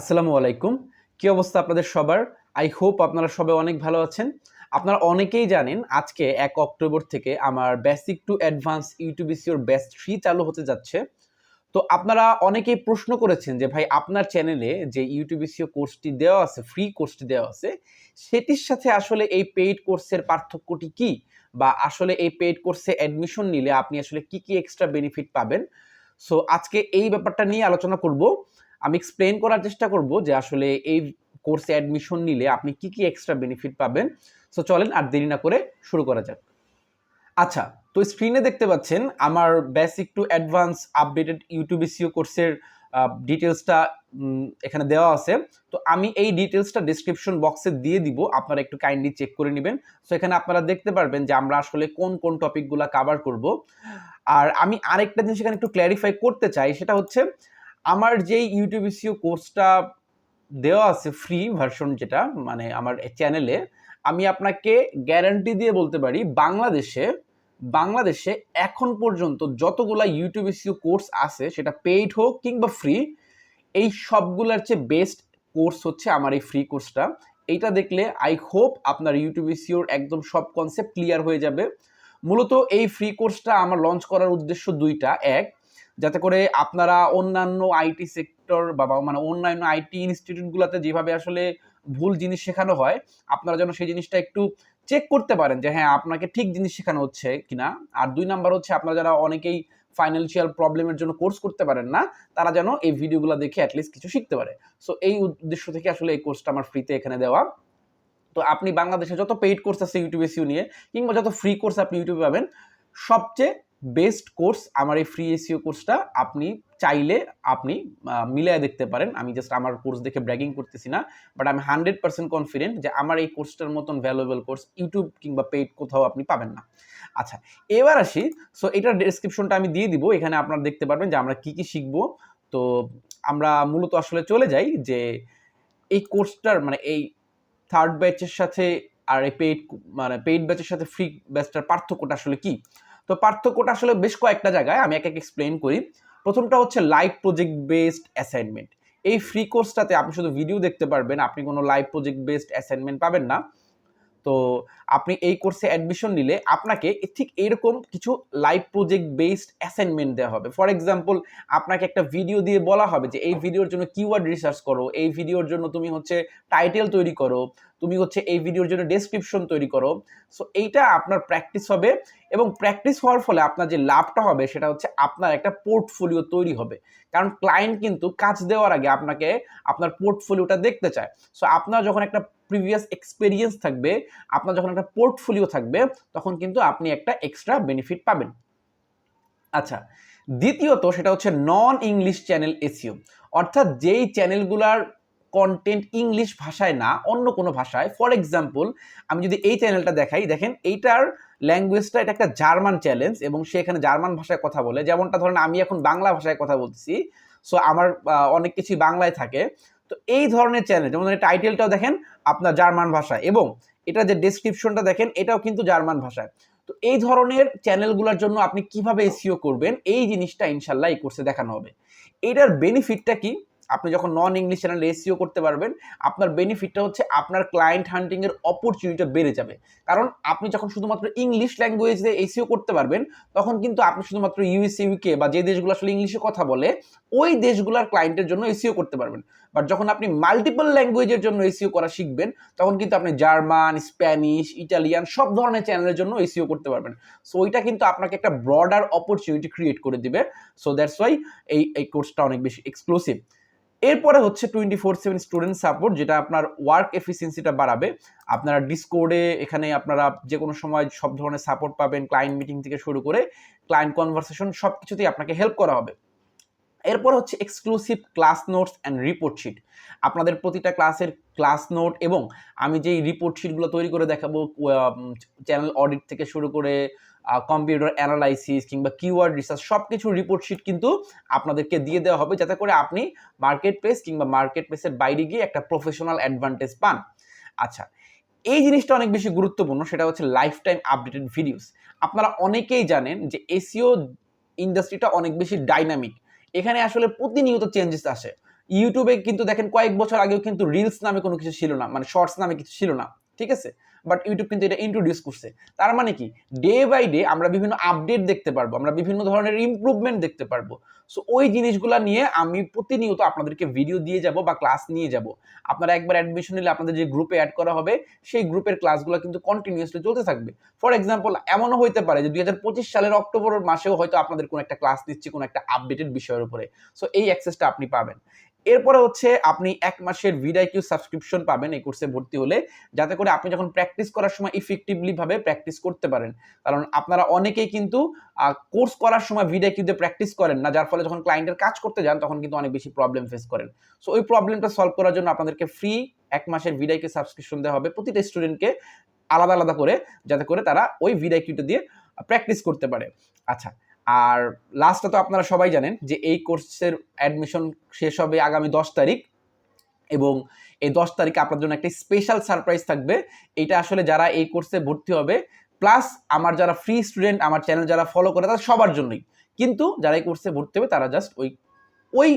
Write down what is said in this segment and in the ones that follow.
আসসালামু আলাইকুম। কি অবস্থা আপনাদের সবার? আই হোপ আপনারা সবাই অনেক ভালো আছেন। আপনারা অনেকেই জানেন আজকে এক অক্টোবর থেকে আমার বেসিক টু অ্যাডভান্স ইউটিউবিসিওর বেস্ট ফ্রি চালু হতে যাচ্ছে। তো আপনারা অনেকেই প্রশ্ন করেছেন যে, ভাই, আপনার চ্যানেলে যে ইউটিউবিসিও কোর্সটি দেওয়া আছে ফ্রি কোর্সটি দেওয়া আছে, সেটির সাথে আসলে এই পেইড কোর্সের পার্থক্যটি কি? বা আসলে এই পেইড কোর্সে অ্যাডমিশন নিলে আপনি আসলে কি কি এক্সট্রা বেনিফিট পাবেন? সো আজকে এই ব্যাপারটা নিয়ে আলোচনা করব। আমি এক্সপ্লেন করার চেষ্টা করব যে আসলে এই কোর্সে অ্যাডমিশন নিলে আপনি কি কি এক্সট্রা বেনিফিট পাবেন। সো চলেন আর দেরি না করে শুরু করা যাক। আচ্ছা তো স্ক্রিনে দেখতে পাচ্ছেন আমার basic to advance updated YouTube SEO কোর্সের ডিটেলসটা এখানে দেওয়া আছে। তো আমি এই ডিটেলসটা ডিসক্রিপশন বক্সে দিয়ে দিব। আপনারা একটু কাইন্ডলি চেক করে নেবেন। সো এখানে আপনারা দেখতে পারবেন যে আমরা আসলে কোন কোন টপিকগুলো কাভার করব। আর আমি আরেকটা জিনিস এখানে একটু ক্ল্যারিফাই করতে চাই, সেটা হচ্ছে আমার যেই ইউটিউবিসিও কোর্সটা দেওয়া আছে ফ্রি ভার্সন যেটা মানে আমার চ্যানেলে আমি আপনাকে গ্যারান্টি দিয়ে বলতে পারি, বাংলাদেশে বাংলাদেশে এখন পর্যন্ত যতগুলা ইউটিউবিসিও কোর্স আছে, সেটা পেইড হোক কিংবা ফ্রি এই সবগুলোর চেয়ে বেস্ট কোর্স হচ্ছে আমার এই ফ্রি কোর্সটা এইটা দেখলে আই হোপ আপনার ইউটিউব ইউটিউবিসিওর একদম সব কনসেপ্ট ক্লিয়ার হয়ে যাবে। মূলত এই ফ্রি কোর্সটা আমার লঞ্চ করার উদ্দেশ্য দুইটা। এক যাতে করে আপনারা অন্যান্য আইটি সেক্টর বা মানে অন্যান্য আইটি ইনস্টিটিউটগুলোতে যেভাবে আসলে ভুল জিনিস শেখানো হয়, আপনারা যেন সেই জিনিসটা একটু চেক করতে পারেন যে হ্যাঁ আপনাকে ঠিক জিনিস শেখানো হচ্ছে কিনা। আর দুই নাম্বার হচ্ছে আপনারা যারা অনেকেই ফাইন্যান্সিয়াল প্রবলেমের জন্য কোর্স করতে পারেন না, তারা যেন এই ভিডিওগুলো দেখে অ্যাটলিস্ট কিছু শিখতে পারে। সো এই উদ্দেশ্য থেকে আসলে এই কোর্সটা আমার ফ্রিতে এখানে দেওয়া। তো আপনি বাংলাদেশে যত পেইড কোর্স আছে ইউটিউবে সিউ নিয়ে, কিংবা যত ফ্রি কোর্স আপনি ইউটিউবে পাবেন, সবচেয়ে বেস্ট কোর্স আমার এই ফ্রি এসিও কোর্সটা আপনি চাইলে আপনি মিলিয়ে দেখতে পারেন। আমি জাস্ট আমার কোর্স দেখে ব্র্যাগিং করতেছি না বাট আমি হান্ড্রেড পার্সেন্ট কনফিডেন্ট যে আমার এই কোর্সটার মতন ভ্যালুয়েবল কোর্স ইউটিউব কিংবা পেইড কোথাও আপনি পাবেন না। আচ্ছা এবার আসি। সো এটার ডেসক্রিপশনটা আমি দিয়ে দিব। এখানে আপনারা দেখতে পারবেন যে আমরা কি কি শিখব। তো, আমরা মূলত আসলে চলে যাই যে এই কোর্সটার মানে এই থার্ড ব্যাচের সাথে আর এই পেইড মানে পেইড ব্যাচের সাথে ফ্রি ব্যাচটার পার্থক্যটা আসলে কি? তো পার্থক্যটা আসলে বেশ কয়েকটা জায়গায় আমি এক এক এক্সপ্লেন করি। প্রথমটা হচ্ছে লাইভ প্রজেক্ট বেসড অ্যাসাইনমেন্ট এই ফ্রি কোর্সটাতে আপনি শুধু ভিডিও দেখতে পারবেন, আপনি কোনো লাইভ প্রজেক্ট বেসড অ্যাসাইনমেন্ট পাবেন না। তো আপনি এই কোর্সে অ্যাডমিশন নিলে আপনাকে ঠিক এরকম কিছু লাইভ প্রজেক্ট বেসড অ্যাসাইনমেন্ট দেওয়া হবে। ফর এক্সাম্পল আপনাকে একটা ভিডিও দিয়ে বলা হবে যে, এই ভিডিওর জন্য কিওয়ার্ড রিসার্চ করো, এই ভিডিওর জন্য তুমি হচ্ছে টাইটেল তৈরি করো, তুমি হচ্ছে এই ভিডিওর জন্য ডেসক্রিপশন তৈরি করো। সো এইটা আপনার প্র্যাকটিস হবে এবং প্র্যাকটিস হওয়ার ফলে আপনার যে লাভটা হবে সেটা হচ্ছে আপনার একটা পোর্টফোলিও তৈরি হবে। কারণ ক্লায়েন্ট কিন্তু কাজ দেওয়ার আগে আপনাকে আপনার পোর্টফোলিওটা দেখতে চায়। সো আপনার যখন একটা প্রিভিয়াস এক্সপিরিয়েন্স থাকবে, আপনার যখন একটা পোর্টফোলিও থাকবে, তখন কিন্তু আপনি একটা এক্সট্রা বেনিফিট পাবেন। আচ্ছা দ্বিতীয়ত সেটা হচ্ছে নন ইংলিশ চ্যানেল এসিও অর্থাৎ যেই চ্যানেলগুলার কন্টেন্ট ইংলিশ ভাষায় না, অন্য কোনো ভাষায় ফর এক্সাম্পল আমি যদি এই চ্যানেলটা দেখাই, দেখেন এইটার ল্যাঙ্গুয়েজটা এটা একটা জার্মান চ্যালেঞ্জ এবং সে এখানে জার্মান ভাষায় কথা বলে। যেমনটা ধরেন আমি এখন বাংলা ভাষায় কথা বলছি সো আমার অনেক কিছুই বাংলায় থাকে। তো এই ধরনের চ্যানেল যেমন টাইটেলটাও দেখেন আপনার জার্মান ভাষায় এবং এটা যে ডেসক্রিপশনটা দেখেন, এটাও কিন্তু জার্মান ভাষায়। তো এই ধরনের চ্যানেলগুলোর জন্য আপনি কীভাবে এসিও করবেন? এই জিনিসটা ইনশাল্লাহ এই কোর্সে দেখানো হবে। এটার বেনিফিটটা কি? আপনি যখন নন ইংলিশ চ্যানেল এসিও করতে পারবেন, আপনার বেনিফিটটা হচ্ছে আপনার ক্লায়েন্ট হান্টিংয়ের অপরচুনিটিটা বেড়ে যাবে। কারণ আপনি যখন শুধুমাত্র ইংলিশ ল্যাঙ্গুয়েজে এসিও করতে পারবেন, তখন কিন্তু আপনি শুধুমাত্র ইউএস ইউকে বা যে দেশগুলো আসলে ইংলিশে কথা বলে, ওই দেশগুলোর ক্লায়েন্টের জন্য এসিও করতে পারবেন। বাট যখন আপনি মাল্টিপল ল্যাঙ্গুয়েজের জন্য এসিও করা শিখবেন, তখন কিন্তু আপনি জার্মান, স্প্যানিশ, ইটালিয়ান সব ধরনের চ্যানেলের জন্য এসিও করতে পারবেন। সো ওইটা কিন্তু আপনাকে একটা ব্রডার অপরচুনিটি ক্রিয়েট করে দিবে। সো দ্যাটস ওয়াই এই এই কোর্সটা অনেক বেশি এক্সক্লুসিভ এরপরে হচ্ছে twenty four seven student support যেটা আপনার ওয়ার্ক এফিসিয়েন্সিটা বাড়াবে। আপনারা ডিসকোডে এখানে আপনারা যে কোনো সময় সব ধরনের সাপোর্ট পাবেন ক্লায়েন্ট মিটিং থেকে শুরু করে ক্লায়েন্ট কনভারসেশন সব কিছুতেই আপনাকে হেল্প করা হবে। এরপর হচ্ছে exclusive class notes and report sheet আপনাদের প্রতিটা ক্লাসের ক্লাস নোট এবং আমি যেই রিপোর্ট শিটগুলো তৈরি করে দেখাবো চ্যানেল অডিট থেকে শুরু করে কম্পিউটার অ্যানালাইসিস কিংবা কিওয়ার্ড রিসার্চ সব কিছু রিপোর্ট শিট কিন্তু আপনাদেরকে দিয়ে দেওয়া হবে যাতে করে আপনি মার্কেট প্লেস কিংবা মার্কেট প্লেসের বাইরে গিয়ে একটা প্রফেশনাল অ্যাডভান্টেজ পান। আচ্ছা এই জিনিসটা অনেক বেশি গুরুত্বপূর্ণ, সেটা হচ্ছে লাইফ টাইম আপডেটেড ভিডিওস আপনারা অনেকেই জানেন যে এসিও ইন্ডাস্ট্রিটা অনেক বেশি ডাইনামিক এখানে আসলে প্রতিনিয়ত চেঞ্জেস আসে। ইউটিউবে কিন্তু দেখেন কয়েক বছর আগেও কিন্তু রিলস নামে কোনো কিছু ছিল না মানে শর্টস নামে কিছু ছিল না, ঠিক আছে? বাট ইউটিউব কিন্তু এটা ইন্ট্রোডিউস করছে। তার মানে কি? ডে বাই ডে আমরা বিভিন্ন আপডেট দেখতে পারব, আমরা বিভিন্ন ধরনের ইমপ্রুভমেন্ট দেখতে পারব। সো ওই জিনিসগুলো নিয়ে আমি প্রতিনিয়ত আপনাদেরকে ভিডিও দিয়ে যাব বা ক্লাস নিয়ে যাব। আপনারা একবার অ্যাডমিশন নিলে আপনাদের যে গ্রুপে অ্যাড করা হবে, সেই গ্রুপের ক্লাসগুলো কিন্তু কন্টিনিউসলি চলতে থাকবে। ফর এক্সাম্পল এমনও হইতে পারে যে দুই হাজার পঁচিশ সালের অক্টোবর মাসেও হয়তো আপনাদের কোনো একটা ক্লাস নিচ্ছি, কোনো একটা আপডেটেড বিষয়ের উপরে। সো এই অ্যাক্সেসটা আপনি পাবেন। এরপরে হচ্ছে আপনি এক মাসের ভিডাই কিউ সাবস্ক্রিপশন পাবেন এই কোর্সে ভর্তি হলে। যাতে করে আপনি যখন প্র্যাকটিস করার সময় ইফেক্টিভলি ভাবে প্র্যাকটিস করতে পারেন। কারণ আপনারা অনেকেই কিন্তু কোর্স করার সময় ভিডাইকিউতে প্র্যাকটিস করেন না, যার ফলে যখন ক্লায়েন্টের কাজ করতে যান তখন কিন্তু অনেক বেশি প্রবলেম ফেস করেন। সো ওই প্রবলেমটা সলভ করার জন্য আপনাদেরকে ফ্রি এক মাসের ভিডাইকিউ সাবস্ক্রিপশন দেওয়া হবে প্রতিটা স্টুডেন্টকে আলাদা আলাদা করে, যাতে করে তারা ওই ভিডাইকিউটা দিয়ে প্র্যাকটিস করতে পারে। আচ্ছা আর লাস্টটা তো আপনারা সবাই জানেন যে এই কোর্সের অ্যাডমিশন শেষ হবে আগামী দশ তারিখ এবং এই দশ তারিখে আপনার জন্য একটা স্পেশাল সারপ্রাইজ থাকবে। এটা আসলে যারা এই কোর্সে ভর্তি হবে প্লাস আমার যারা ফ্রি স্টুডেন্ট আমার চ্যানেল যারা ফলো করে তারা সবার জন্যই। কিন্তু যারা এই কোর্সে ভর্তি হবে তারা জাস্ট ওই ওই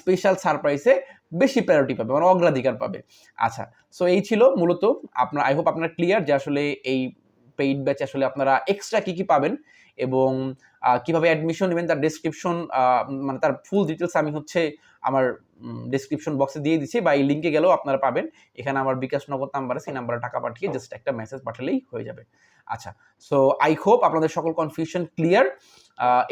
স্পেশাল সারপ্রাইজে বেশি প্রায়োরিটি পাবে মানে অগ্রাধিকার পাবে। আচ্ছা সো এই ছিল মূলত আপনার আই হোপ আপনার ক্লিয়ার যে আসলে এই পেইড ব্যাচ আসলে আপনারা এক্সট্রা কী কী পাবেন এবং কীভাবে অ্যাডমিশন নেবেন তার ডেসক্রিপশন মানে তার ফুল ডিটেলস আমি হচ্ছে আমার ডেসক্রিপশন বক্সে দিয়ে দিচ্ছি বা এই লিঙ্কে গেলেও আপনারা পাবেন। এখানে আমার বিকাশ নগদ নাম্বার আছে সেই নাম্বারে টাকা পাঠিয়ে জাস্ট একটা মেসেজ পাঠালেই হয়ে যাবে। আচ্ছা সো আই হোপ আপনাদের সকল কনফিউশন ক্লিয়ার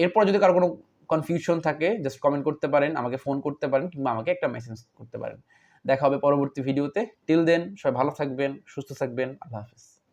এরপর যদি কারও কোনো কনফিউশন থাকে জাস্ট কমেন্ট করতে পারেন আমাকে ফোন করতে পারেন কিংবা আমাকে একটা মেসেজ করতে পারেন। দেখা হবে পরবর্তী ভিডিওতে টিল দেন সবাই ভালো থাকবেন সুস্থ থাকবেন আল্লাহ হাফিজ।